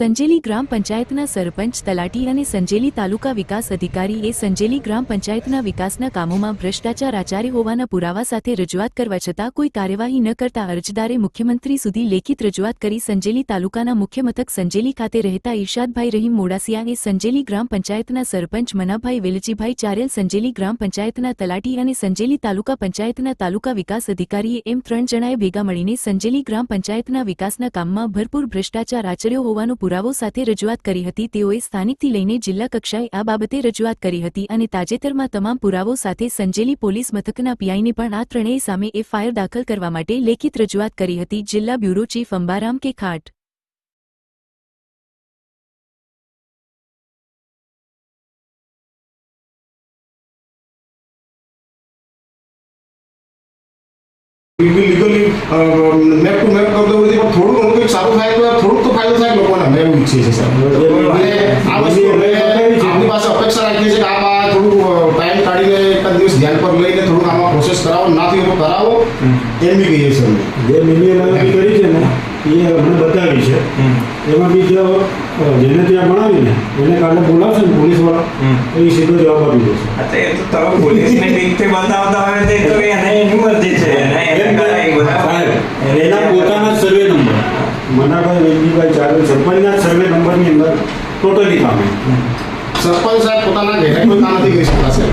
સંજેલી ગ્રામ પંચાયતના સરપંચ તલાટી અને સંજેલી તાલુકા વિકાસ અધિકારીએ સંજેલી ગ્રામ પંચાયતના વિકાસના કામોમાં ભ્રષ્ટાચાર આચાર્ય હોવાના પુરાવા સાથે રજૂઆત કરવા છતાં કોઈ કાર્યવાહી ન કરતા અરજદારે મુખ્યમંત્રી સુધી લેખિત રજૂઆત કરી સંજેલી તાલુકાના મુખ્ય મથક સંજેલી ખાતે રહેતા ઈર્શાદભાઈ રહીમ મોડાસિયાએ સંજેલી ગ્રામ પંચાયતના સરપંચ મનાભાઈ વેલજીભાઈ ચારેલ સંજેલી ગ્રામ પંચાયતના તલાટી અને સંજેલી તાલુકા પંચાયતના તાલુકા વિકાસ અધિકારીએ એમ ત્રણ જણાએ ભેગા મળીને સંજેલી ગ્રામ પંચાયતના વિકાસના કામમાં ભરપૂર ભ્રષ્ટાચાર આચર્યો હોવાનો પુરાવો સાથે રજૂઆત કરી હતી. તેઓએ સ્થાનિકથી લઈને જિલ્લા કક્ષાએ આ બાબતે રજૂઆત કરી હતી અને તાજેતરમાં તમામ પુરાવો સાથે સંજેલી પોલીસ મથકના પીઆઈને પણ આ ત્રણેય સામે એફઆઈઆર દાખલ કરવા માટે લેખિત રજૂઆત કરી હતી. જિલ્લા bureau chief Ambaram K Khat. Legally map to map કરતો બધી પણ થોડું ઘણું કંઈક સારું થાય તો થોડુંક તો ફાયદો થાય આપની પાસે અપેક્ષા રાખીએ છીએ કે આમાં થોડું ટાઈમ કાઢીને એકાદ દિવસ ધ્યાન પર લઈને થોડુંક આમાં પ્રોસેસ કરાવો ના થયું તો કરાવો એમ બી કહીએ છીએ જે મિલિયન કરી છે ને એ અમને બતાવી છે એમાં બી જો જેને ત્યાં ભણાવીને એને કાલે બોલાવશે ને પોલીસવાળા તો એ સીધો જવાબ આપી દેશે અચ્છા, એ તો તમે પોલીસને બતાવતા હોય તો એને એની મરજી છે એને એને કાંઈ બધા સાહેબ, એના પોતાના સર્વે નંબર મનાભાઈ વેલજીભાઈ ચારેલ સરપંચના સર્વે નંબરની અંદર ટોટલી પામે. સરપંચ સાહેબ પોતાના ઘેરે કોઈ કામ નથી કરી શકતા સર